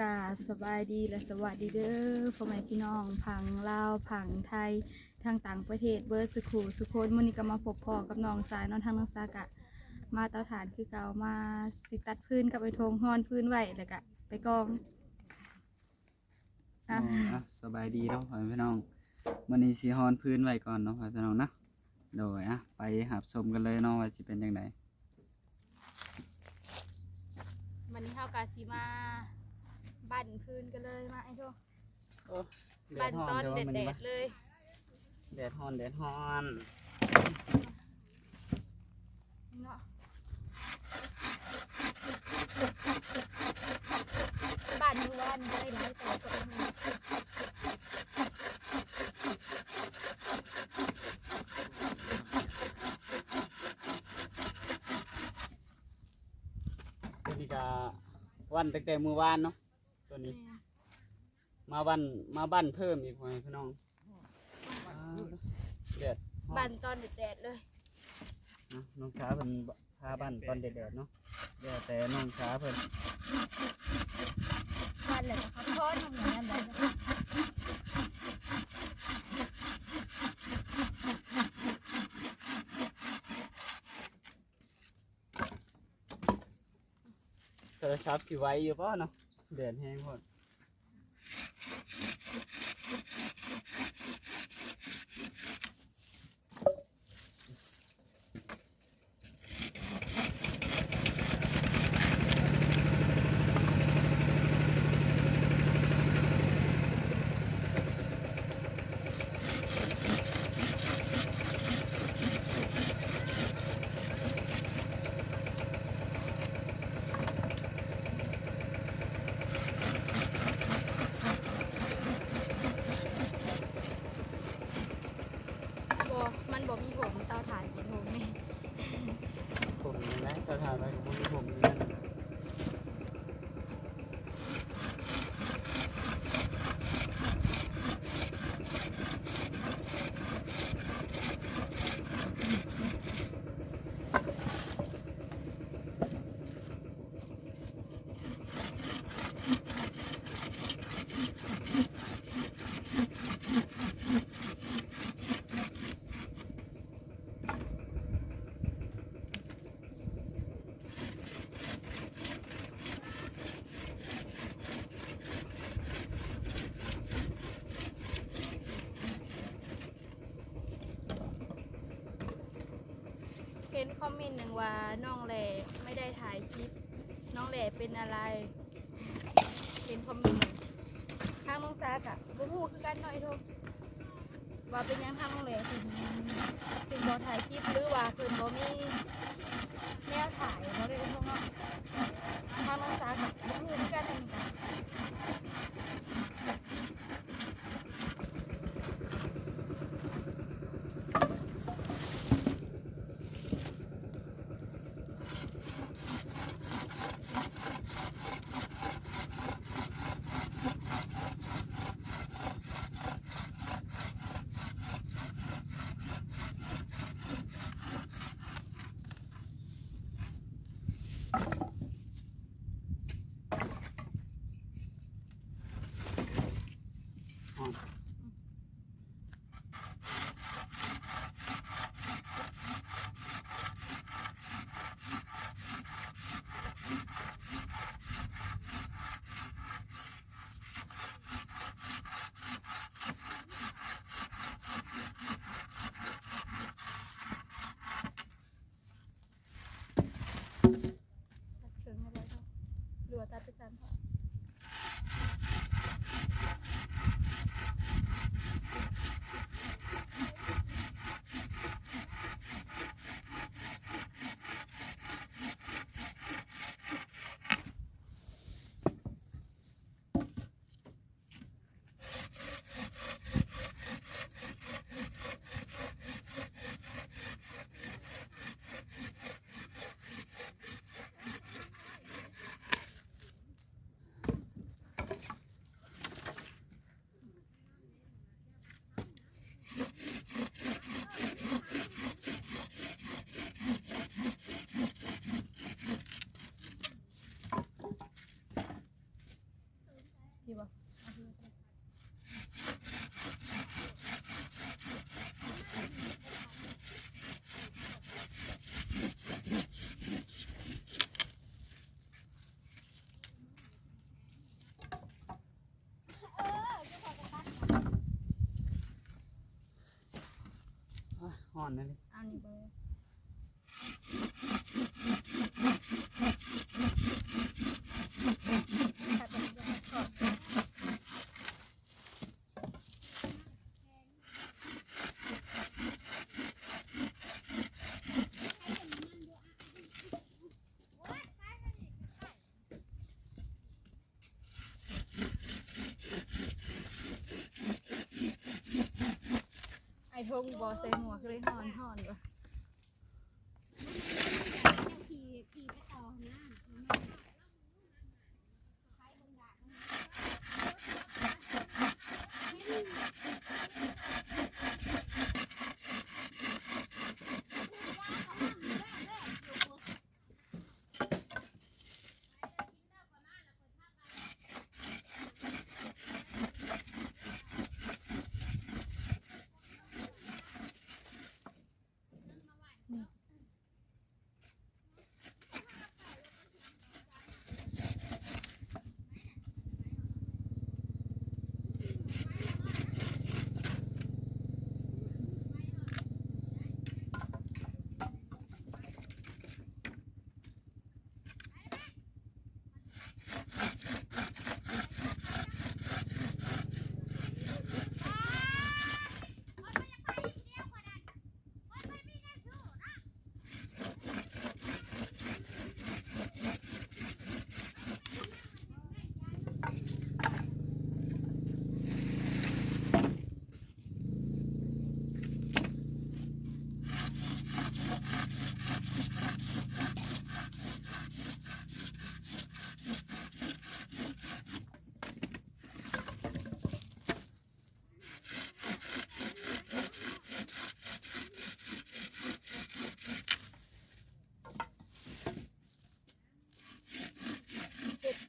กาสบายดีและสวัสดีเด้อพ่อแม่พี่น้องผังลาวผังไทยทางต่างประเทศเบิร์ดสุขูสุคนมื้อนี้ก็มาพบพ่อกับน้องสายน้องทางน้องสากะ มาเตาถ่านคือเก่ามาสิตัดพื้นกับไปทงฮ้อนพื้นไว้แล้วก็ไปกองอะอ๋ออะสบายดีเนาะพ่อแม่พี่น้องมื้อนี้สิฮอนพื้นไว้ก่อนเนาะพ่อแม่พี่น้องนะโดยอะไปหับชมกันเลยเนาะว่าสิเป็นจังไดวันนี้เฮากาสิมา บั่นพื้นกันเลยมาไอ้โชว์โอ้บั่นตอนแดดๆเลยแดดฮ้อนแดดฮ้อนเนาะบ้านอยู่บ้านได้หลายตัวก็ได้มาตัวนี้ก็วันตั้งแต่มื้อวานเนาะ ตัวนี้ มาวันมาบ้านเพิ่มอีกพ่อแม่พี่น้องอ่าแดดฮ้อบ้านนตอนแดดๆเลยนะน้องช้าเพิ่นพาบ้านตอนแดดๆเนาะเดี๋ยวแต่น้องช้าเพิ่นบ้านเลยนะคะทอดทำอย่างนั้นเลยนะคะโทรศัพท์สิไหวอยู่ป่ะเนาะ แดดแห้งหมด บ่มันบ่มีผมเตาถ่านเป็นผมนี่ ผมนี่นะสถานไปผมมีผมนี่นะ เห็นคอมเมนต์หนึ่งว่าน้องแหล่ไม่ได้ถ่ายคลิป น้องแหล่เป็นอะไร เป็นคอมเมนต์ทางน้องซากะบูบูคือกันหน่อยทุกว่าเป็นยังทางน้องแหล่ถึงถึงบอถ่ายคลิปหรือว่าเพิ่นบอมี อนนั่นเลยเอานี่เบอร์ถ้าเป็นยาขอบ ไอ้ท งบอใส่หมวกเลยหอนหอนว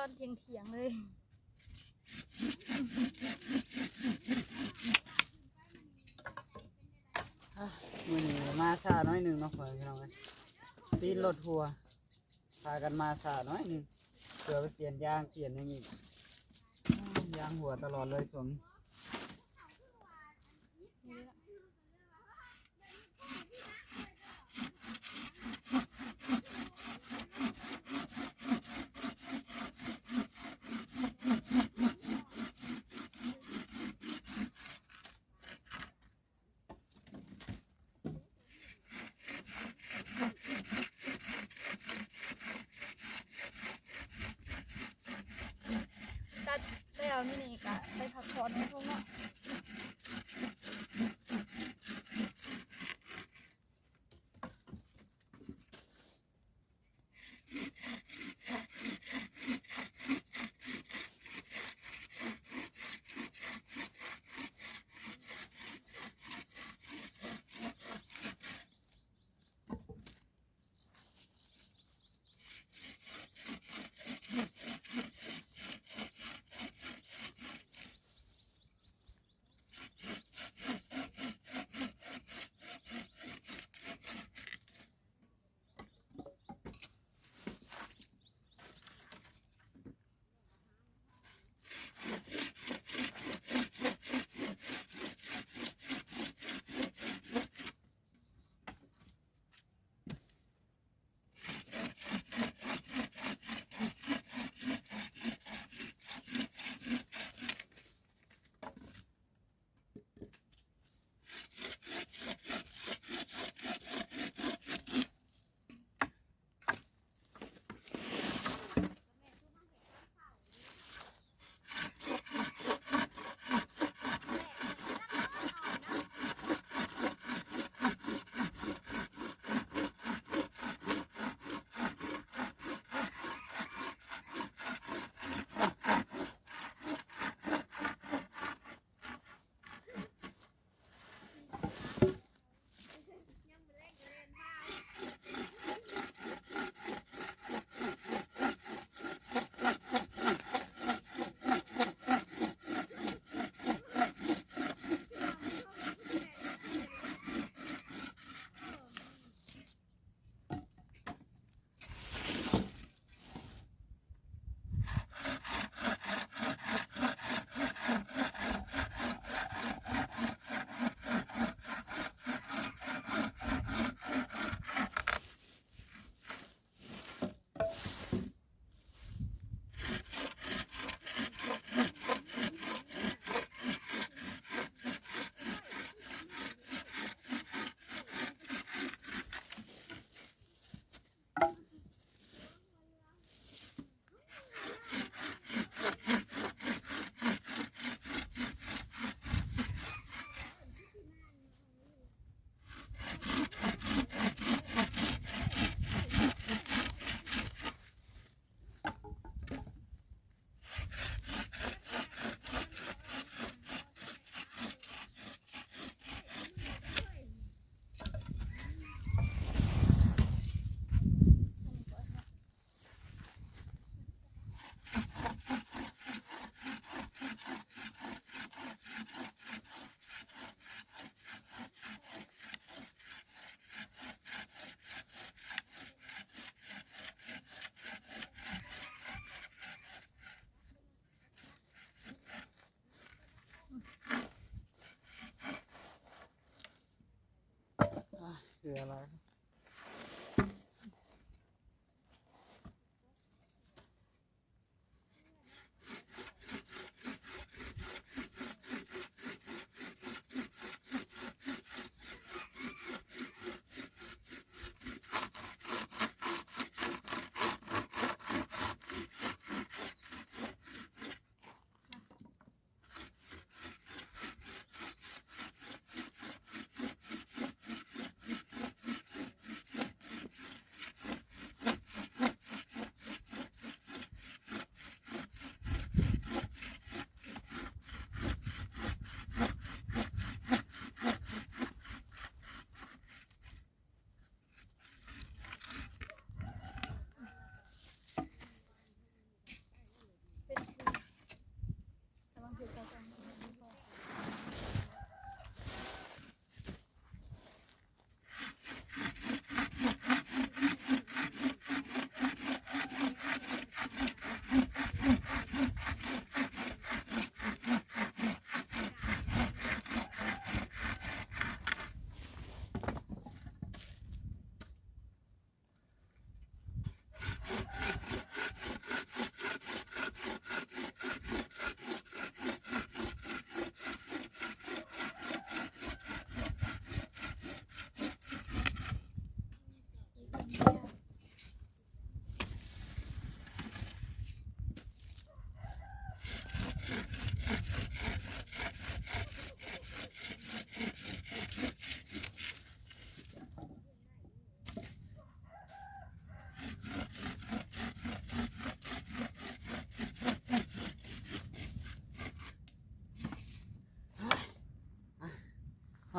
อนเทียงเถียงๆเลย มือนี้มาซาน้อยหนึ่งเนาะพ่อพี่น้องเอ้ยตีนรถทัวร์พากันมาซาน้อยหนึ่งเผื่อไปเปลี่ยนยางเปลี่ยนอย่างอีกยางหัวตลอดเลยสวงนี่ คือ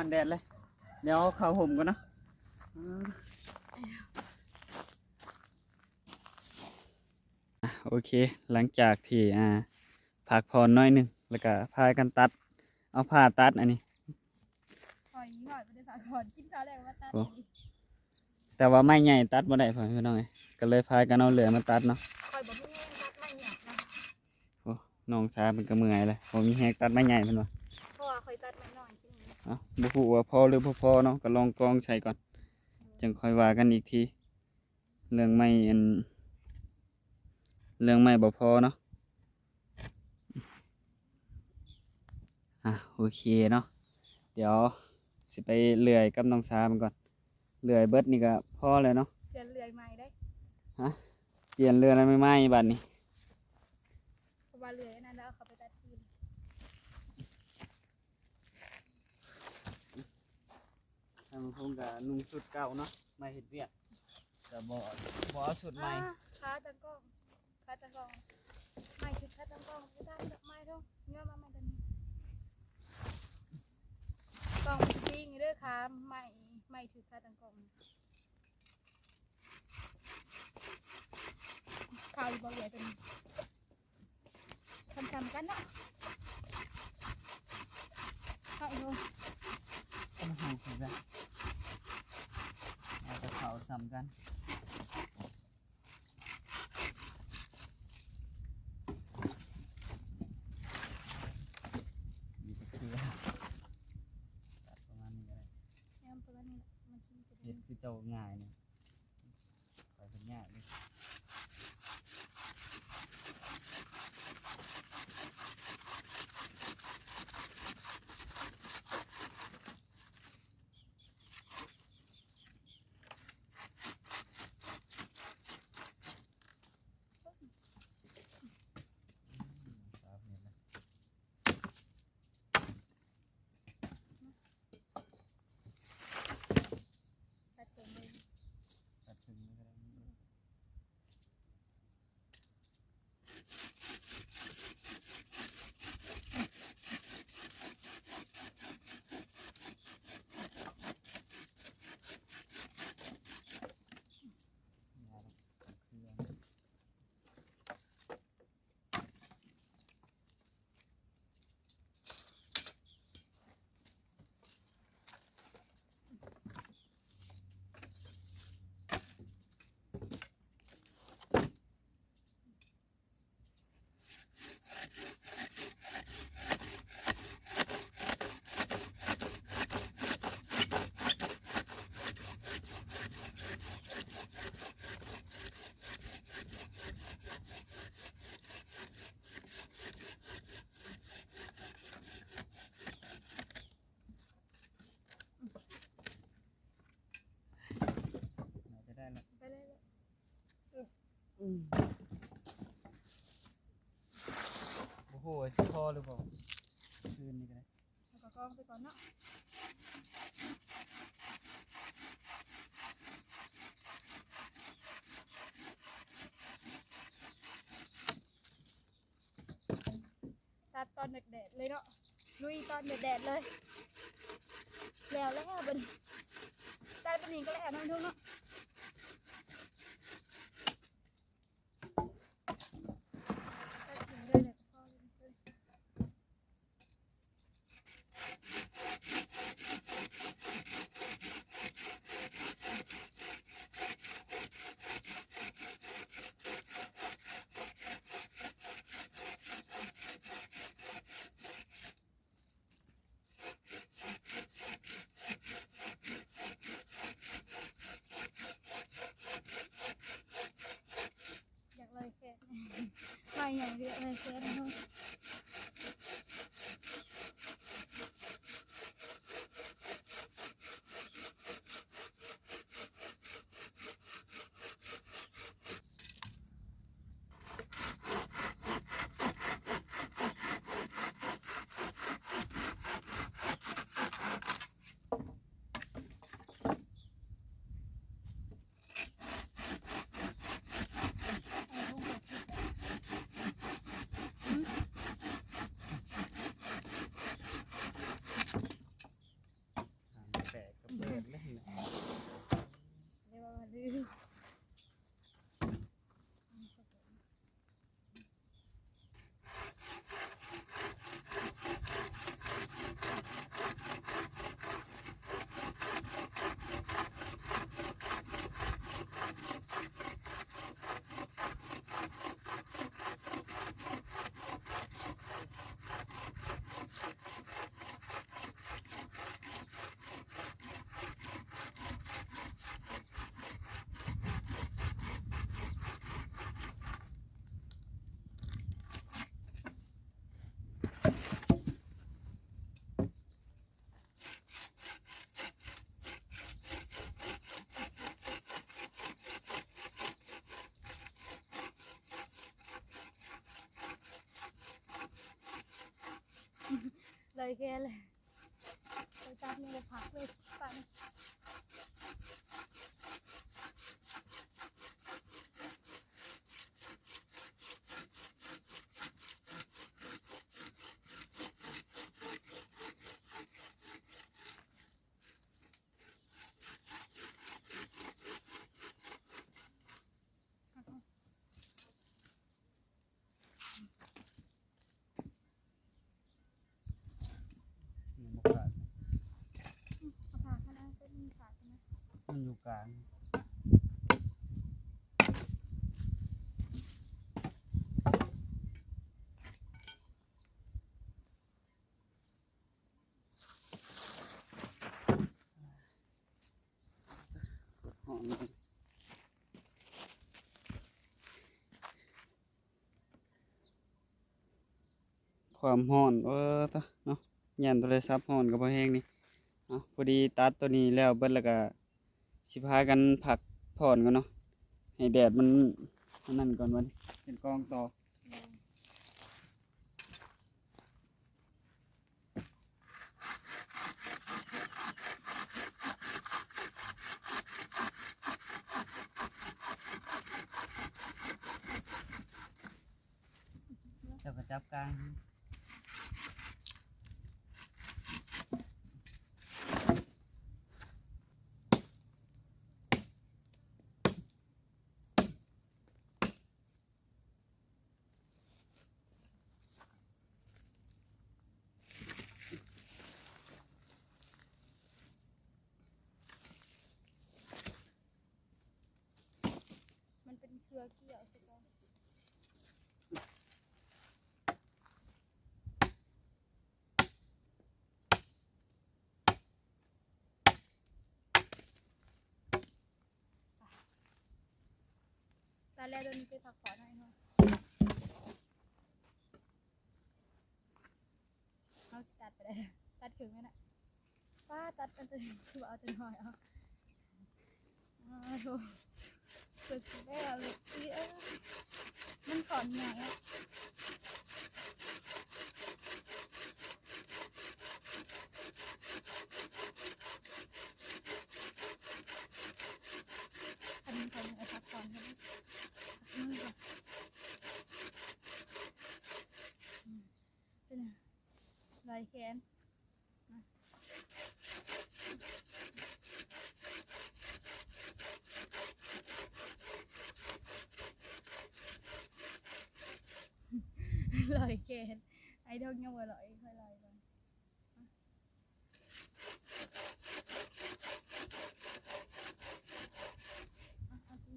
อนแดดเลย เดี๋ยวเอาเข้าห่มก่อนเนาะอะโอเค หลังจากที่อ่าพักผ่อนน้อยหนึงแล้วก็พากันตัด เอาผ้าตัดอันนี้คอยหอดไม่ได้ฝากก่อนกินข้าวแรกว่าตัดโอ้ดีแต่ว่าไม้ใหญ่ตัดบ่ได้พ่อพี่น้องเอ้ยก็เลยพากันเอาเหลือมาตัดเนาะคอยบอกพี่แม่ตัดไม่หยับนะโอ้น้องชาเป็นก็เมื่อยเลยผมมีแฮกตัดไม้ใหญ่เพิ่นว่าเพราะว่าคอยตัดไม่น้อย จริงเอ้าบ่ฮู้ว่าพอหรือบ่พอเนาะก็ลองกองใช้ก่อน จังค่อยว่ากันอีกที เรื่องไม่อัน เรื่องไม่บ่พอเนาะ อะโอเคเนาะ เดี๋ยวสิไปเลื่อยกับน้องชามันก่อน เลื่อยเบิดนี่ก็พอเลยเนาะเดือนเลื่อยใหม่ได้เปลี่ยนเรืออะไรไม่ไหม้บัดนี้เพราะว่าเลื่อยอันนั้นแล้วเอาเขาไปตัดทีน ถ้ามันคงกับนุ่งชุดเก่าเนาะไม่เห็ดเวียกแต่บ่บ่เอาชุดใหม่อ่าขาตังกล้องขาตังกล้องไม่คือขาตังกล้องไม่ได้ดอกไม้ท่องเนื้อมาไม่ได้กล้องปิ้งเด้อค่ะไม่ไม่ถือขาตังกล้องข่าวอยู่บ่ใหญ่เป็นทำๆกันเนาะเข้าอยู่ ต้องห่างกันได้เอาแต่ เขาซ้ำกันนี่ก็คือตัดประมาณนี้ก็ได้เนี่ยมันประมาณนี้แหละมันกินจะเห็ดคือเจ้าง่ายเนี่ยไปเป็นยากเลยสามเห็ดแล้ว ตัดเต็มเลย อืม โอ้โหชิพอหรือเปล่าคืนนี้ก็ได้แล้วก็กองไปก่อนเนาะตัดตอนแดดๆเลยเนาะลุยตอนแดดๆเลย แล้วแล้วบัดนตัดเป็นหนี้ก็แล้วเนาะทุกเนาะตัดทิ้งเลยเนี่ยก็พอเลย อยากเลยแค่ไป อย่างเดียวเลยแค่นั้นเนาะ อ่าแตกก็เปิดเลย เดี๋ยวมาลืม เลย แกเลยไปจับมือผักเลยไป มันบ่ขาด เอาผ่าก็ได้เส้นมันขาดใช่ไหม มันอยู่กลางความห้อนเออตะเนาะยันโทรศัพท์ห้อนกับพอแห้งนี่ เอาพอดีตัดตัวนี้แล้วเบิดแล้วก็ สิพากันผักผ่อนกันเนาะให้แดดมันอันนั่นก่อนวันเป็นกองต่อจะประจับกลาง มันเป็นเครือเกี่ยวใช่ไหม ตอนแรกโดนไปผักขอหน่อยเนาะเอาสิตัดไปได้ตัดถึงไหมน่ะป้าตัดกันจนคือเอาจะหน่อยเอาอ้าวโถสุดแล้วเลยเอ้ยอนใหญ่อะอันนี้คนเอาพักก่อนก็ได้พักมือก่อนอืมเป็นไง ลายแขนมาลอยแขนไอ้ดอกยังบ่ลอยค่อยลอยก่อนอะเอาสิ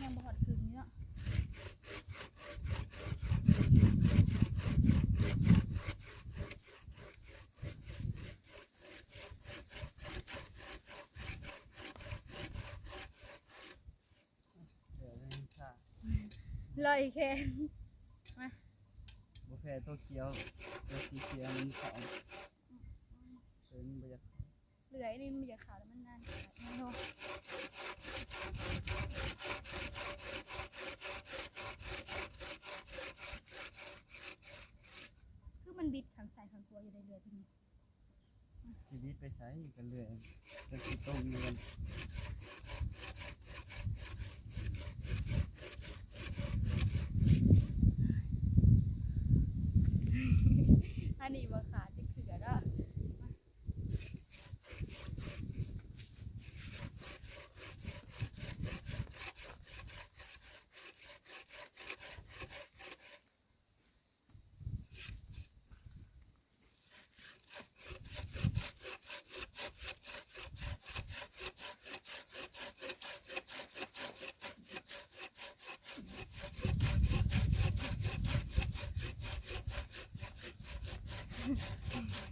ยังบ่หอดถึงเนาะ เดี๋ยวเป็นชา ลอยแขนบุฟเฟ่ตัวเขียวตัวสีเขียวมันสองเดินไปจากเหลือไอ้นี่มันอยากขาวแล้วมันนานไม่รู้คือมันบิดขังใส่ขังตัวอยู่ในเรือที่นี่ชีวิตไปใช้กันเลยจะคิดต้มเงินอันนี้บ่ขาดจะเขือแล้ว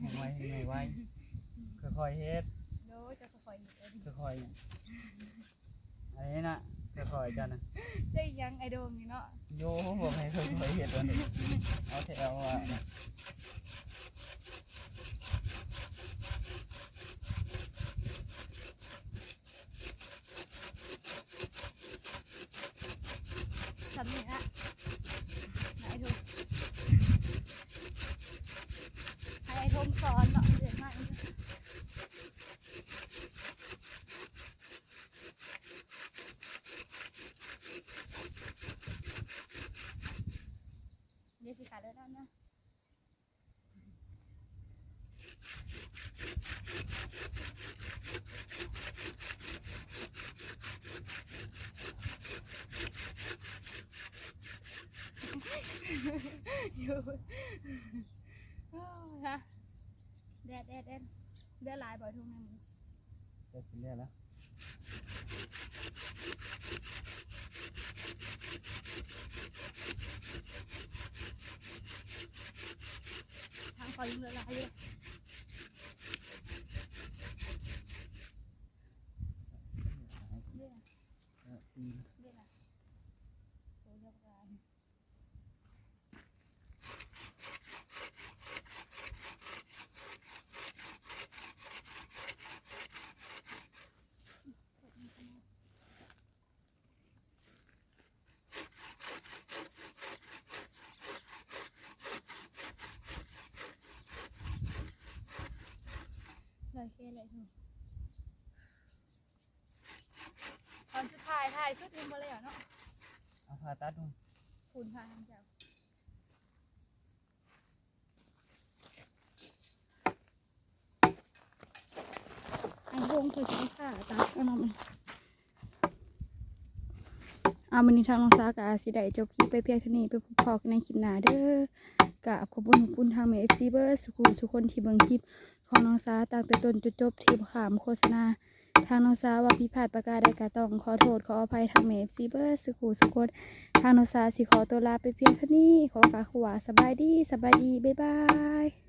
ให้ไว้ให้ไว้ค่อยๆเฮ็ดโดยจะค่อยๆอยู่เองค่อยๆอันนี้นะค่อยๆกันนะได้ยังไอโดมนี่เนาะโยบอกให้ค่อยๆเฮ็ดวันนี้เอาแถวว่า ทำนี่ฮะไหนดูให้ไอโทมสอนเนาะเดือดมากเลยเดี๋ยวสิขาดแล้วนะ อยู่โอ้ยฮะแดดแดดแดดแดดหลายบ่อยทุ่งในมือจะกินได้แล้วทางคอยยิงเลยหลายอยู่เรียก เอออืม เรียกอะโซเรียกอะไรเลยเคเลยหนูตอนสุดท้ายถ่ายชุดยังบ่เลยเหรอเนาะเอาผ่าตัดดูคุณพาทางเจ้าไอ้วงเพื่อใช้ขาตัดก็นำอามัน อามันนี้ทางน้องซากาสิได้จบคลิปไปเพียงเท่านี้ไปพบพอกันในคลิปหน้าเด้อกราบขอบคุณคุณทางเมฟซีเบอร์สุขุสุคนที่เบิ่งคลิปของน้องซาตั้งแต่ต้นจนจบที่บ่ขามโฆษณา ทางน้องซาว่าพิพาทประการใดก็ต้องขอโทษขออภัยทางเมฟซีเบอร์สุขุสุคนทางโนซาสิขอตัวลาไปเพียงเท่านี้ขอกาวคำว่าสบายดีสบายดีบ๊ายบาย